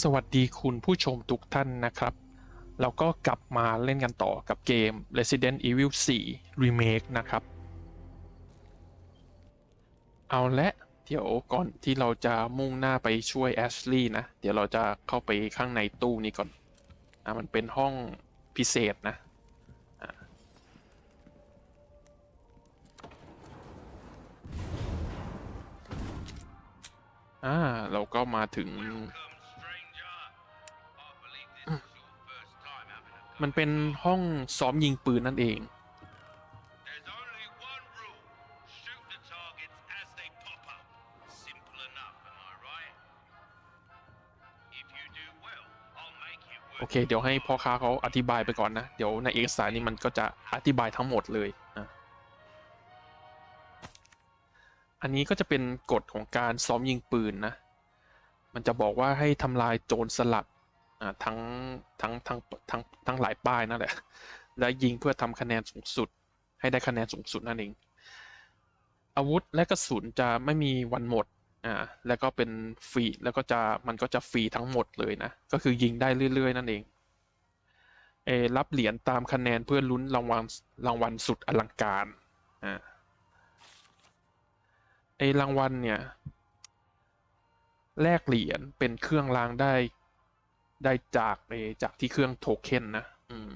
สวัสดีคุณผู้ชมทุกท่านนะครับ เราก็กลับมาเล่นกันต่อกับเกม Resident Evil 4 Remake นะครับ เอาละเดี๋ยวก่อนที่เราจะมุ่งหน้าไปช่วยแอชลีย์นะ เดี๋ยวเราจะเข้าไปข้างในตู้นี้ก่อนอะมันเป็นห้องพิเศษนะอ่าเราก็มาถึง มันเป็นห้องซ้อมยิงปืนนั่นเอง There's only one rule. Shoot the targets as they pop up. Simple enough, am I right? If you do well, I'll make you โอ work. เค เดี๋ยวให้พ่อค้าเขาอธิบายไปก่อนนะ เดี๋ยวในเอกสารนี้มันก็จะอธิบายทั้งหมดเลยนะอันนี้ก็จะเป็นกฎของการซ้อมยิงปืนนะ มันจะบอกว่าให้ทำลายโจรสลัดอ่า ทั้งทั้งทั้งทั้งทั้งหลายป้ายนั่นแหละ และยิงเพื่อทำคะแนนสูงสุด ให้ได้คะแนนสูงสุดนั่นเอง อาวุธและกระสุนจะไม่มีวันหมดอ่าแล้วก็เป็นฟรีแล้วก็จะมันก็จะฟรีทั้งหมดเลยนะ ก็คือยิงได้เรื่อย ๆ นั่นเองเอรับเหรียญตามคะแนนเพื่อลุ้นรางวัลรางวัลสุดอลังการอ่าไอรางวัลเนี่ยแลกเหรียญเป็นเครื่องรางได้ ได้จากเออจากที่เครื่องโทเค็นนะอืม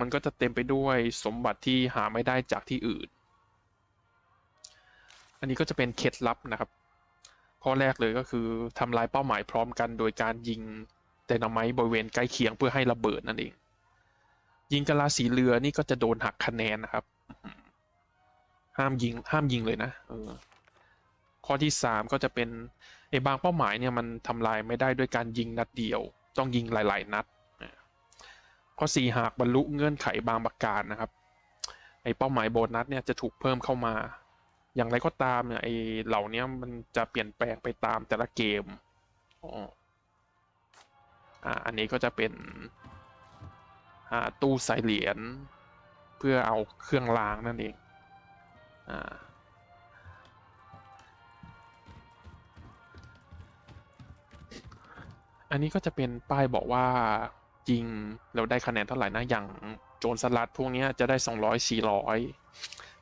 มันก็จะเต็มไปด้วยสมบัติที่หาไม่ได้จากที่อื่น อันนี้ก็จะเป็นเคล็ดลับนะครับ ข้อแรกเลยก็คือทำลายเป้าหมายพร้อมกัน โดยการยิงไดนาไมต์บริเวณใกล้เคียงเพื่อให้ระเบิดนั่นเอง ยิงกะลาสีเรือนี่ก็จะโดนหักคะแนนนะครับ ห้ามยิงห้ามยิงเลยนะเออข้อที่สามก็จะเป็นไอ้บางเป้าหมายเนี่ยมันทำลายไม่ได้ด้วยการยิงนัดเดียว ต้องยิงหลาย ๆ นัดข้อสี่หากบรรลุเงื่อนไขบางประการนะครับไอเป้าหมายโบนัสเนี่ยจะถูกเพิ่มเข้ามา อย่างไรก็ตามเนี่ยไอเหล่านี้มันจะเปลี่ยนแปลงไปตามแต่ละเกมอ่าอันนี้ก็จะเป็นอ่าตู้ใส่เหรียญเพื่อเอาเครื่องรางนั่นเองอ่า อันนี้ก็จะเป็นป้ายบอกว่าจริงเราได้คะแนนเท่าไหร่นะอย่างโจรสลัดพวกนี้จะได้สองร้อยสี่ร้อย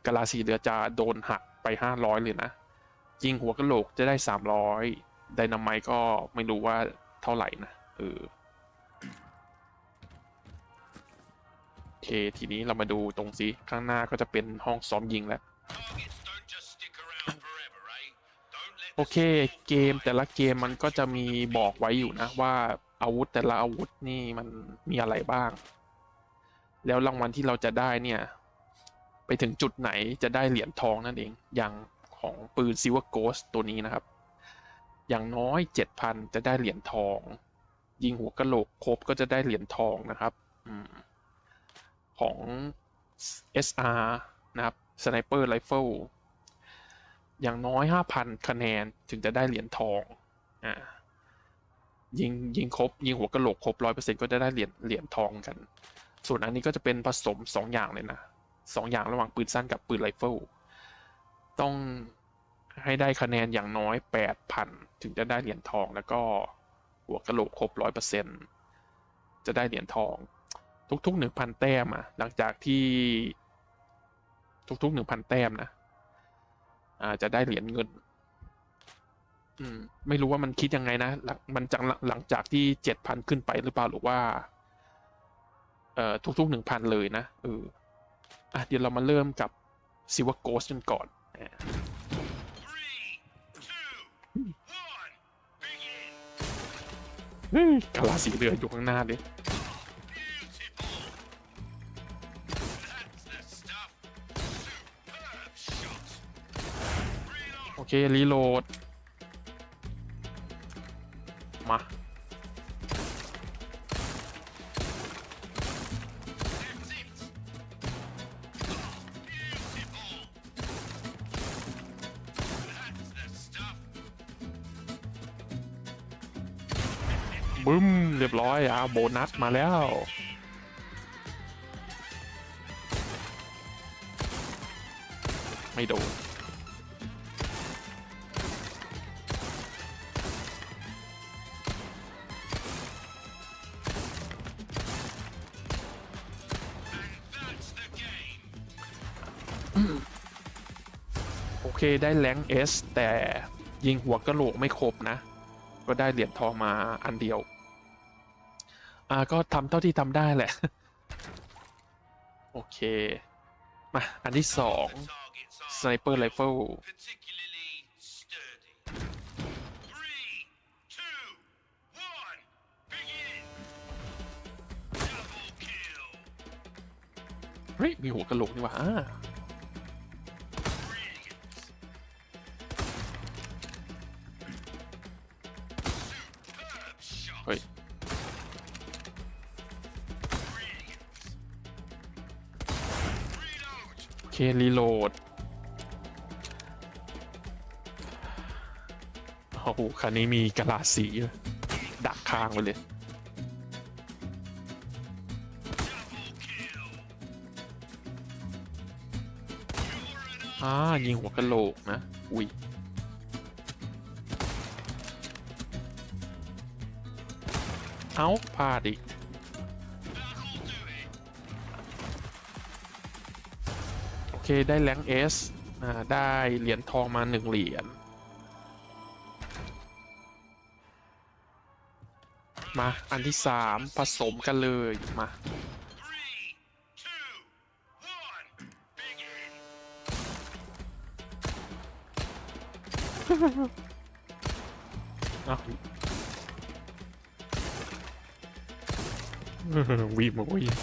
กะลาสีเรือจะโดนหักไปห้าร้อยเลยนะ ยิงหัวกะโหลกจะได้สามร้อยไดนามต์ก็ไม่รู้ว่าเท่าไหร่นะเออโอเค ทีนี้เรามาดูตรงซิข้างหน้าก็จะเป็นห้องซ้อมยิงแล้ว โอเคเกมแต่ละเกมมันก็จะมีบอกไว้อยู่นะว่าอาวุธแต่ละอาวุธนี่มันมีอะไรบ้าง แล้วรางวัลที่เราจะได้เนี่ย ไปถึงจุดไหนจะได้เหรียญทองนั่นเอง อย่างของปืนซิว e r โกสตัวนี้นะครับ อย่างน้อย 7,000 จะได้เหรียญทอง ยิงหัวกะโหลกครบก็จะได้เหรียญทองนะครับอของ SR นะครับ Sniper Rifle อ อย่างน้อย5,000คะแนนถึงจะได้เหรียญทองอ่ายิงยิงครบยิงหัวกะโหลกครบร้อยเปอร์เซ็นต์ก็จะได้เหรียญเหรียญทองกัน ส่วนอันนี้ก็จะเป็นผสมสองอย่างเลยนะสองอย่างระหว่างปืนสั้นกับปืนไรเฟิลต้องให้ได้คะแนนอย่างน้อย8,000ถึงจะได้เหรียญทองแล้วก็หัวกะโหลกครบร้อยเปอร์เซ็นต์จะได้เหรียญทอง ทุกๆ1,000แต้มอะหลังจากที่ทุกๆ1,000แต้มนะ จะได้เหรียญเงิน อืม ไม่รู้ว่ามันคิดยังไงนะหลังมันจากหลังจากที่เจ็ดพันขึ้นไปหรือเปล่าหรือว่า เอ่อทุกๆหนึ่งพันเลยนะเอออะเดี๋ยวเรามาเริ่มกับซิวโกสกันก่อนอะ Three, two, one, begin. เฮ้ยกาลาสีเรืออยู่ข้างหน้าเลย เครีโหลด มา บึ้ม เรียบร้อยอะโบนัสมาแล้วไม่โดน เคได้แรงเอสแต่ยิงหัวกะโหลกไม่ครบนะ ก็ได้เหรียญทองมาอันเดียว อ่าก็ทำเท่าที่ทำได้แหละ โอเค มา อันที่สอง The targets are สไนเปอร์ไรเฟิล particularly sturdy. Three, two, one, begin. Double kill. เฮ้ยมีหัวกะโหลกนี่หว่า เครีโหลดโอ้โหคันนี้มีกระลาสี ดักคางไปเลย อ่า ยิงหัวกระโหลกนะ อุ้ยเอาพลาดอีก เคได้แรงเอสอ่าได้เหรียญทองมาหนึ่งเหรียญมาอันที่สามผสมกันเลยมา Three, two, one, begin. เอ้าวีบมาวีบ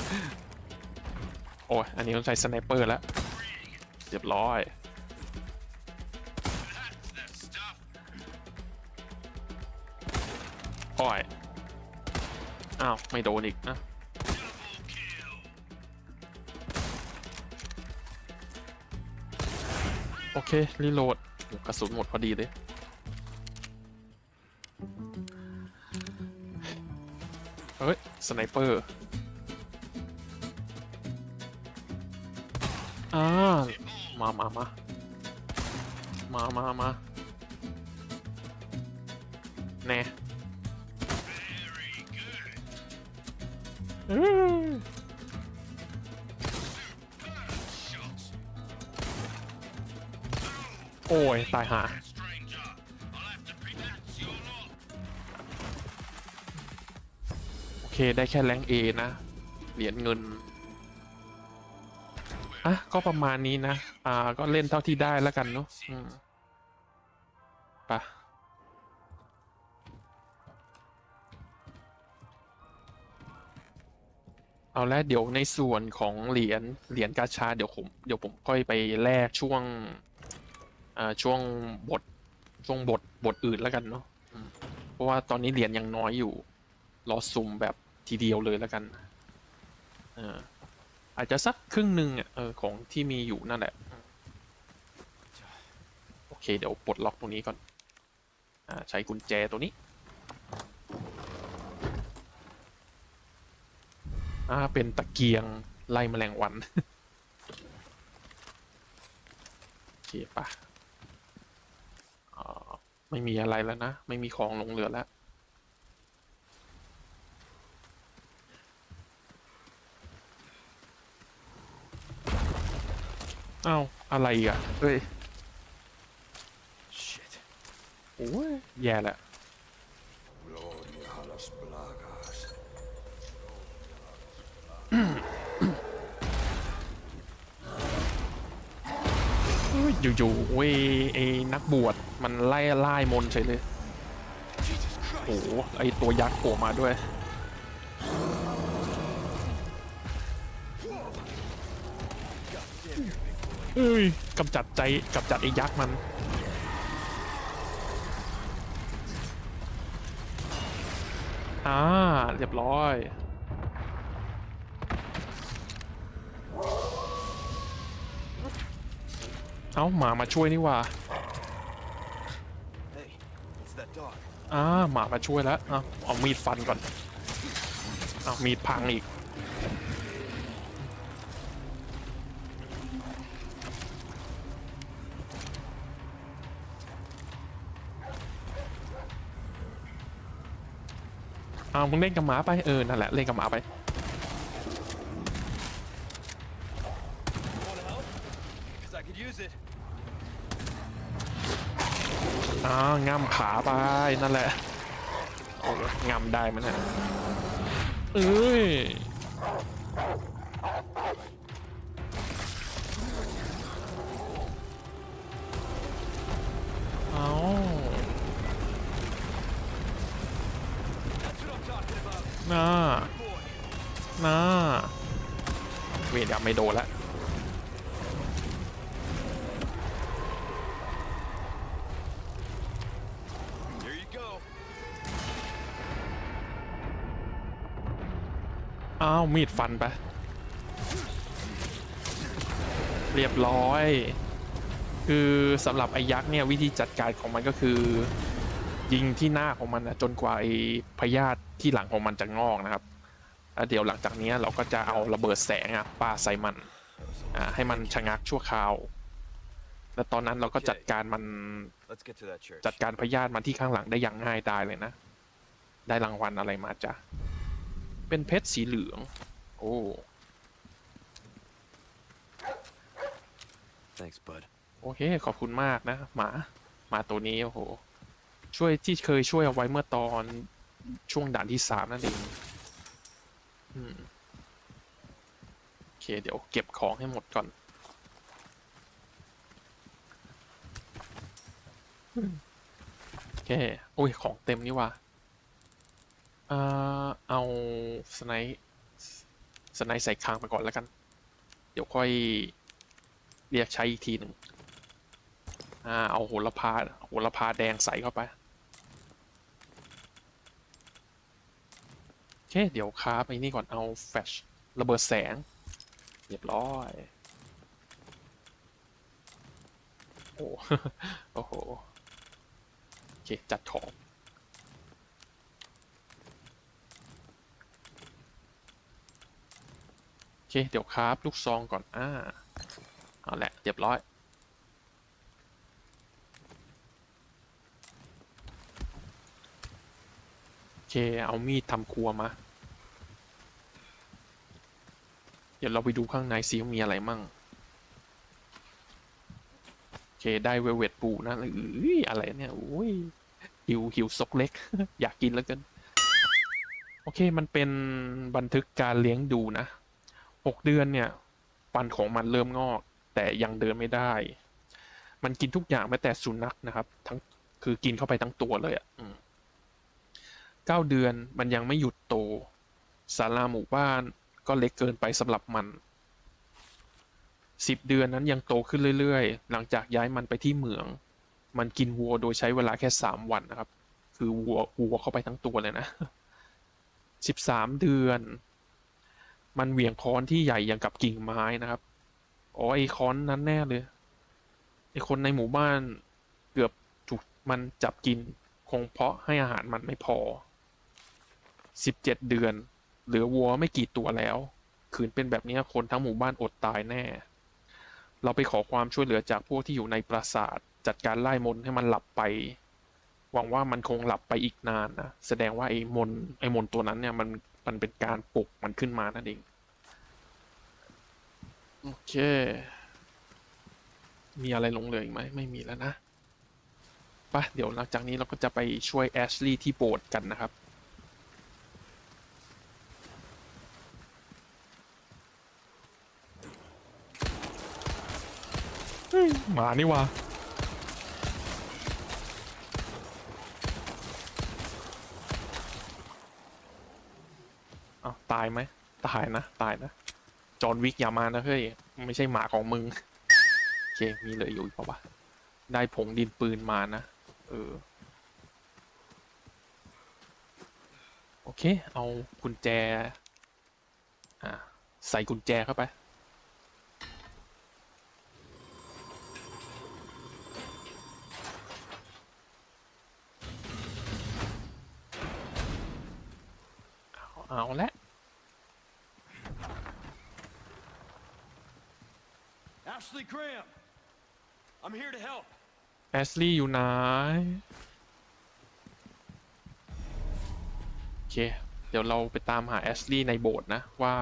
โอ้ยอันนี้ต้องใช้สไนเปอร์แล้ว เรียบร้อยโอ้ยอ้าว ไม่โดนอีกนะโอเค รีโหลดกระสุนหมดพอดีเลย เฮ้ย สไนเปอร์ อ่า มามามามามามาแน่ Very good. อื้อโอ้ย ตายหาโอเค ได้แค่แรงเอนะ เหรียญเงิน อะ ก็ประมาณนี้นะ อ่า ก็เล่นเท่าที่ได้แล้วกันเนาะอืมไปะเอาละเดี๋ยวในส่วนของเหรียญเหรียญกาชาเดี๋ยวผมเดี๋ยวผมค่อยไปแลกช่วงอ่าช่วงบทช่วงบทบทอื่นแล้วกันเนาะเพราะว่าตอนนี้เหรียญยังน้อยอยู่ รอซุ่มแบบทีเดียวเลยแล้วกันเอออาจจะสักครึ่งหนึ่งอะของที่มีอยู่นั่นแหละ เคเดี๋ยวปลดล็อกตรงนี้ก่อนอใช้กุญแจตัวนี้อ่าเป็นตะเกียงไล่แมลงวันโอเคปะอ่าไม่มีอะไรแล้วนะ ไม่มีของลงเรือแล้วอ้าวอะไรอะเฮ้ย โอ้ยแย่ละ Gloria a las plagas. อยู่ๆเว้ยไอ้นักบวชมันไล่ไล่มนต์เฉยเลย โอ้โหไอตัวยักษ์โผล่มาด้วย เอ้ยกำจัดใจกำจัดไอ้ยักษ์มัน อ่าเรียบร้อยเอ้าหมามาช่วยนี่หว่า Hey, it's that dog. อ่าหมามาช่วยแล้วเอาเอามีดฟันก่อน เอามีดพังอีกามึงเล่นกับหมาไป เออ นั่นแหละ เล่นกับหมาไป อ่างามขาไป นั่นแหละงามได้มันฮะเอ้ย น่า Boy. น่าเวทยังไม่โดนละ Here you go. อ้าว มีดฟันไป เรียบร้อย คือสำหรับไอ้ยักษ์เนี่ย วิธีจัดการของมันก็คือ ยิงที่หน้าของมันนะจนกว่าไอ้ พยาธิที่หลังของมันจะงอกนะครับแล้วเดี๋ยวหลังจากนี้เราก็จะเอาระเบิดแสงอะปาใส่มันอ่าให้มันชะงักชั่วคราว แล้วตอนนั้นเราก็จัดการมัน Let's get to that church. จัดการพยาธิมันที่ข้างหลังได้อย่างง่ายดายเลยนะ ได้รางวัลอะไรมาจ้ะเป็นเพชรสีเหลือง โอ้ Thanks, bud. โอเค ขอบคุณมากนะ หมา หมาตัวนี้ โอ้โห ช่วยที่เคยช่วยเอาไว้เมื่อตอน ช่วงด่านที่สามนั่นเองอืมโอเค เดี๋ยวเก็บของให้หมดก่อน โอเค โอ้ย ของเต็มนี่ว่ะเอ่อเอาสไนป์สไนป์ใส่คางไปก่อนแล้วกัน เดี๋ยวค่อยเรียกใช้อีกทีหนึ่งอ่า เอาโหระพาโหระพาแดงใส่เข้าไป โอ เค เดี๋ยวคราฟไอ้นี่ก่อนเอาแฟชระเบิดแสง เรียบร้อย โอ้โอ้โห โอเค จัดของ โอเค เดี๋ยวคราฟลูกซองก่อน อ่า เอาแหละเรียบร้อย เค เอามีดทำครัวมา เดี๋ยวเราไปดูข้างในซิมีอะไรมั่ง โอเค ได้เวเวตปูนะเอ้ยอะไรเนี่ยอุ้ยหิวหิวซกเล็ก อยากกินแล้วกัน โอเค มันเป็นบันทึกการเลี้ยงดูนะหกเดือนเนี่ย ฟันของมันเริ่มงอก แต่ยังเดินไม่ได้ มันกินทุกอย่างแม้แต่สุนัขนะครับ ทั้งคือกินเข้าไปทั้งตัวเลยอะ่ะ เก้าเดือนมันยังไม่หยุดโตศาลาหมู่บ้านก็เล็กเกินไปสำหรับมันสิบเดือนนั้นยังโตขึ้นเรื่อยๆ หลังจากย้ายมันไปที่เหมือง มันกินวัวโดยใช้เวลาแค่สามวันนะครับ คือวัววัวเข้าไปทั้งตัวเลยนะสิบสามเดือน มันเหวี่ยงค้อนที่ใหญ่อย่างกับกิ่งไม้นะครับอ๋อไอ้ค้อนนั้นแน่เลยไอ้คนในหมู่บ้านเกือบถูกมันจับกินคงเพราะให้อาหารมันไม่พอ สิบเจ็ดเดือน เหลือวัวไม่กี่ตัวแล้ว ขืนเป็นแบบนี้คนทั้งหมู่บ้านอดตายแน่ เราไปขอความช่วยเหลือจากพวกที่อยู่ในปราสาท จัดการไล่มนให้มันหลับไป หวังว่ามันคงหลับไปอีกนานนะ แสดงว่าไอ้มนไอ้มนตัวนั้นเนี่ยมันมันเป็นการปลุกมันขึ้นมานั่นเอง โอเค มีอะไรหลงเหลืออีกไหม ไม่มีแล้วนะปะเดี๋ยวหลังจากนี้เราก็จะไปช่วยแอชลีย์ที่โบสถ์กันนะครับ เฮ้ยห มานี่วะอ้าวตายไหมตายนะ ตายนะ จอห์นวิกอย่ามานะเฮ้ย ไม่ใช่หมาของมึง โอเค มีเหลืออยู่อีกปล่าวะ ได้ผงดินปืนมานะ เออ โอเค เอากุญแจ อ่า ใส่กุญแจเข้าไป เอาเอาละ Ashley Graham. I'm here to help. แอชลีย์อยู่ไหนโอเค เดี๋ยวเราไปตามหาแอชลีย์ในโบสถ์นะว่า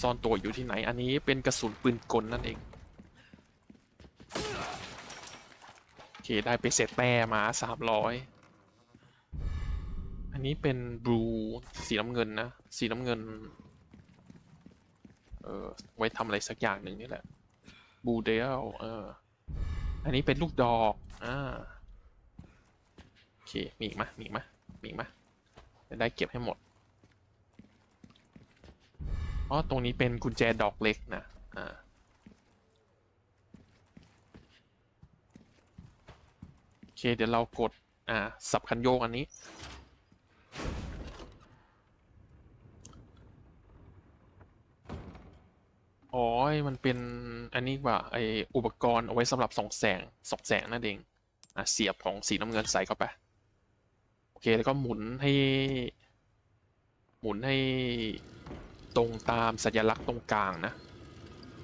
ซ่อนตัวอยู่ที่ไหน อันนี้เป็นกระสุนปืนกลนั่นเอง โอเคเคได้ไปเสร็จแต้มาสามร้อย อันนี้เป็นบลูสีน้ำเงินนะ สีน้ำเงิน เออไว้ทำอะไรสักอย่างหนึ่งนี่แหละบลูเดลเออ อันนี้เป็นลูกดอก อ่า โอเค มีอีกไหมยมีอีกไหมยมีอีกไหมยจะได้เก็บให้หมด อ๋อ ตรงนี้เป็นกุญแจดอกเล็กนะ อ่าโอเค เดี๋ยวเรากด อ่า สับคันโยกอันนี้ อ๋อมันเป็นอันนี้ว่าไออุปกรณ์เอาไว้สำหรับส่องแสงส่องแสงนั่นเองอะเสียบของสีน้ำเงินใส่เข้าไปโอเคแล้วก็หมุนให้ หมุนให้ตรงตามสัญลักษณ์ตรงกลางนะ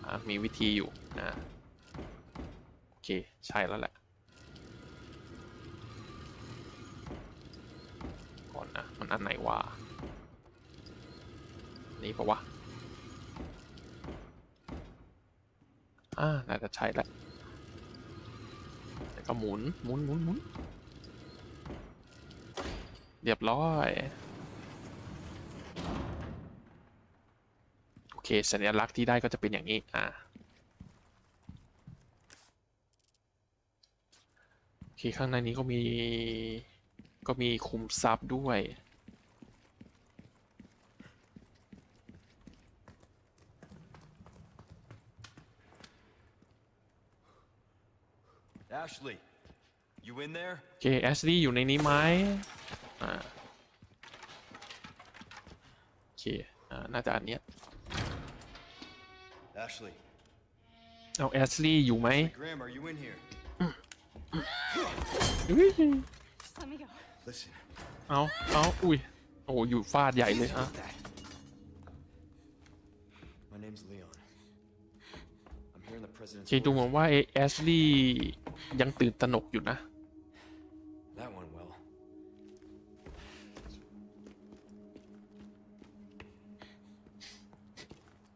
อะมีวิธีอยู่นะโอเคใช่แล้วแหละก่อนนะมันอันไหนวะนี่ปะวะ อ่าน่าจะใช่และแล้วก็หมุนหมุนหมุนหมุนเรียบร้อย โอเค สัญลักษณ์ที่ได้ก็จะเป็นอย่างนี้ อ่าโอเค ข้างในนี้ก็มี ก็มีคุมทรัพย์ด้วย Ashley, you in there? โอเคแอชลี่อยู่ในนี้ไหมอ่าโอเคอ่าน่าจะอันเนี้ย Ashley. เอาแอชลี่อยู่ไหม Graham, are you in here? อุ๊ย Just let me go. Listen. เอาเอาอุ้ยโอ้อยู่ฟาดใหญ่เลยอะ that. My name's Leon. I'm here in the โอ president's เคดูเหมือน orders. ว่าไอ้แอชลี่ ยังตื่นตระหนกอยู่นะ That went well.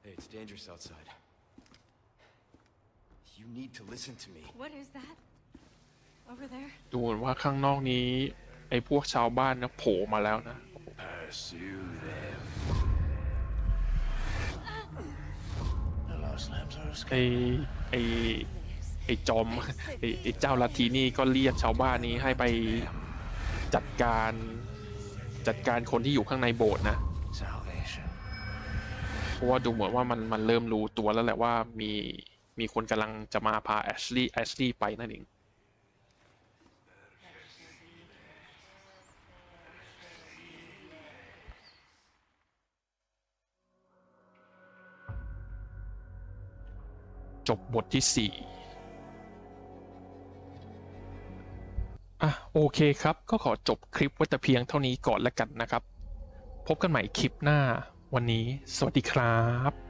Hey, it's dangerous outside. You need to listen to me. What is that? Over there? ดูเหมือนว่าข้างนอกนี้ ไอ้พวกชาวบ้านนะโผล่มาแล้วนะ Pursue them. The lost lambs are ไอ้ไอ้ ไอ้จอมไอ้ไอ้เจ้าลัทธินี่ก็เรียกชาวบ้านนี้ให้ไปจัดการจัดการคนที่อยู่ข้างในโบสถ์นะ salvation. เพราะว่าดูเหมือนว่ามันมันเริ่มรู้ตัวแล้วแหละว่ามีมีคนกำลังจะมาพาแอชลี่แอชลี่ไปนั่นเองจบบทที่สี่ อะโอเคครับ ก็ขอจบคลิปไว้แต่เพียงเท่านี้ก่อนแล้วกันนะครับ พบกันใหม่คลิปหน้าวันนี้ สวัสดีครับ